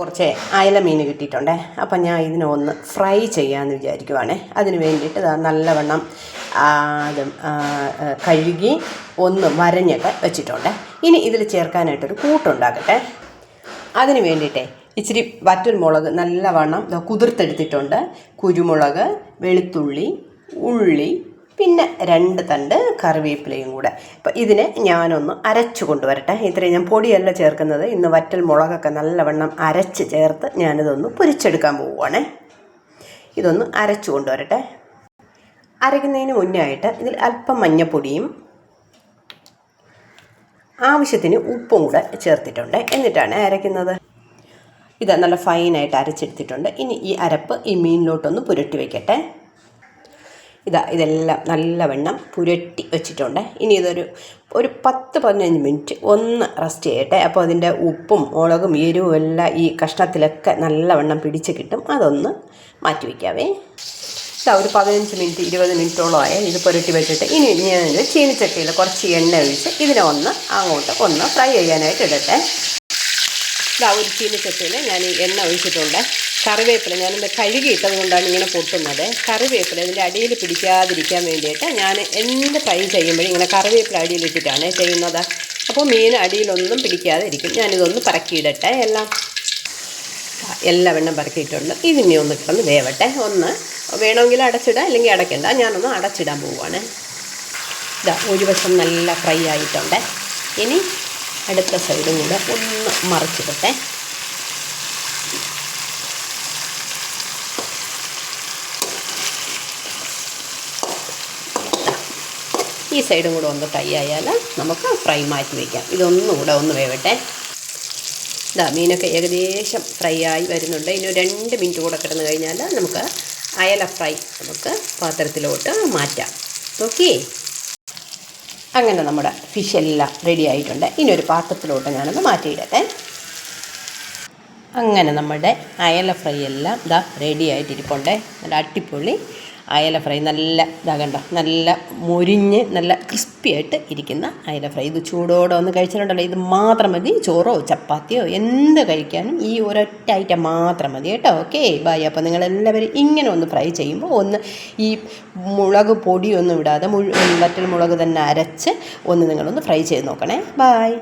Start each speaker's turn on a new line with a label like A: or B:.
A: കുറച്ച് അയല മീൻ കിട്ടിയിട്ടുണ്ട്. അപ്പം ഞാൻ ഇതിനെ ഒന്ന് ഫ്രൈ ചെയ്യാമെന്ന് വിചാരിക്കുവാണേ. അതിന് വേണ്ടിയിട്ട് നല്ലവണ്ണം അത് കഴുകി ഒന്ന് വരഞ്ഞൊക്കെ വെച്ചിട്ടുണ്ട്. ഇനി ഇതിൽ ചേർക്കാനായിട്ടൊരു കൂട്ടുണ്ടാക്കട്ടെ അതിന് വേണ്ടിയിട്ടേ ഇച്ചിരി വറ്റൽമുളക് നല്ലവണ്ണം കുതിർത്തെടുത്തിട്ടുണ്ട്. കുരുമുളക് വെളുത്തുള്ളി ഉള്ളി പിന്നെ രണ്ട് തണ്ട് കറിവേപ്പിലയും കൂടെ. അപ്പോൾ ഇതിനെ ഞാനൊന്ന് അരച്ചു കൊണ്ടുവരട്ടെ. ഇത്രയും ഞാൻ പൊടിയല്ല ചേർക്കുന്നത്. ഇന്ന് വറ്റൽ മുളകൊക്കെ നല്ലവണ്ണം അരച്ച് ചേർത്ത് ഞാനിതൊന്ന് പൊരിച്ചെടുക്കാൻ പോവുകയാണേ ഇതൊന്ന് അരച്ചു കൊണ്ടുവരട്ടെ. അരയ്ക്കുന്നതിന് മുന്നേ ആയിട്ട് ഇതിൽ അല്പം മഞ്ഞപ്പൊടിയും ആവശ്യത്തിന് ഉപ്പും കൂടെ ചേർത്തിട്ടുണ്ട്. എന്നിട്ടാണ് അരയ്ക്കുന്നത്. ഇത് നല്ല ഫൈനായിട്ട് അരച്ചെടുത്തിട്ടുണ്ട്. ഇനി ഈ അരപ്പ് ഈ മീനിലോട്ടൊന്ന് പുരട്ടി വയ്ക്കട്ടെ ഇതാ ഇതെല്ലാം നല്ലവണ്ണം പുരട്ടി വെച്ചിട്ടുണ്ട്. ഇനി ഇതൊരു ഒരു പത്ത് പതിനഞ്ച് മിനിറ്റ് ഒന്ന് റെസ്റ്റ് ചെയ്യട്ടെ. അപ്പോൾ അതിന്റെ ഉപ്പും മുളകും എരിവും എല്ലാം ഈ കഷ്ണത്തിലൊക്കെ നല്ലവണ്ണം പിടിച്ച് കിട്ടും. അതൊന്ന് മാറ്റി വയ്ക്കാവേ. ഇതാ ഒരു പതിനഞ്ച് മിനിറ്റ് ഇരുപത് മിനിറ്റോളമായി ഇത് പുരട്ടി വെച്ചിട്ട് ഇനി ഞാൻ ചീനിച്ചട്ടിയിൽ കുറച്ച് എണ്ണ ഒഴിച്ച് ഇതിനെ ഒന്ന് അങ്ങോട്ട് ഒന്ന് ഫ്രൈ ചെയ്യാനായിട്ട് ഇടട്ടെ. ഇതാ ഒരു ചീനിച്ചട്ടിയിൽ ഞാൻ എണ്ണ ഒഴിച്ചിട്ടുണ്ട്. കറിവേപ്പില ഞാനിത് കഴുകിയിട്ടത് കൊണ്ടാണ് ഇങ്ങനെ പൊട്ടുന്നത്. കറിവേപ്പില ഇതിന്റെ അടിയിൽ പിടിക്കാതിരിക്കാൻ വേണ്ടിയിട്ട് ഞാൻ എന്ത് ഫ്രൈ ചെയ്യുമ്പോഴും ഇങ്ങനെ കറിവേപ്പില അടിയിലിട്ടിട്ടാണ് ചെയ്യുന്നത്. അപ്പോൾ മീൻ അടിയിലൊന്നും പിടിക്കാതെ ഇരിക്കും. ഞാനിതൊന്ന് പറക്കിയിടട്ടെ. എല്ലാം എല്ലാ വെണ്ണം പറക്കിയിട്ടുണ്ട്. ഇതിനെ ഒന്ന് കിടന്ന് വേവട്ടെ. ഒന്ന് വേണമെങ്കിൽ അടച്ചിടാം അല്ലെങ്കിൽ അടയ്ക്കണ്ട. ഞാനൊന്ന് അടച്ചിടാൻ പോവുകയാണ്. ഇതാ ഒരു വശം നല്ല ഫ്രൈ ആയിട്ടുണ്ട്. ഇനി അടുത്ത സൈഡും കൂടെ ഒന്ന് മറിച്ചിടട്ടെ. ഈ സൈഡും കൂടെ ഒന്ന് ഫ്രൈ ആയാൽ നമുക്ക് ഫ്രൈ മാറ്റി വയ്ക്കാം. ഇതൊന്നും കൂടെ ഒന്ന് വേവട്ടെ. ഇതാ മീനൊക്കെ ഏകദേശം ഫ്രൈ ആയി വരുന്നുണ്ട്. ഇനി രണ്ട് മിനിറ്റ് കൂടെ കിടന്ന് കഴിഞ്ഞാൽ നമുക്ക് അയല ഫ്രൈ നമുക്ക് പാത്രത്തിലോട്ട് മാറ്റാം. ഓക്കേ അങ്ങനെ നമ്മുടെ ഫിഷ് എല്ലാം റെഡി ആയിട്ടുണ്ട്. ഇനി ഒരു പാത്രത്തിലോട്ട് ഞാനൊന്ന് മാറ്റിയിടട്ടെ. അങ്ങനെ നമ്മുടെ അയല ഫ്രൈ എല്ലാം ഇതാ റെഡി ആയിട്ടിരിപ്പുണ്ട്. നല്ല അട്ടിപ്പൊളി അയല ഫ്രൈ നല്ല ഇതാ കണ്ടോ നല്ല മുരിഞ്ഞ് നല്ല ക്രിസ്പി ആയിട്ട് ഇരിക്കുന്ന അയല ഫ്രൈ. ഇത് ചൂടോടെ ഒന്ന് കഴിച്ചിട്ടുണ്ടല്ലോ ഇത് മാത്രം മതി. ചോറോ ചപ്പാത്തിയോ എന്ത് കഴിക്കാനും ഈ ഒരൊറ്റ ഐറ്റം മാത്രം മതി കേട്ടോ. ഓക്കെ ബായ് അപ്പോൾ നിങ്ങളെല്ലാവരും ഇങ്ങനെ ഒന്ന് ഫ്രൈ ചെയ്യുമ്പോൾ ഒന്ന് ഈ മുളക് പൊടിയൊന്നും ഇടാതെ മുഴു വറ്റൽ മുളക് തന്നെ അരച്ച് ഒന്ന് നിങ്ങളൊന്ന് ഫ്രൈ ചെയ്ത് നോക്കണേ. ബായ്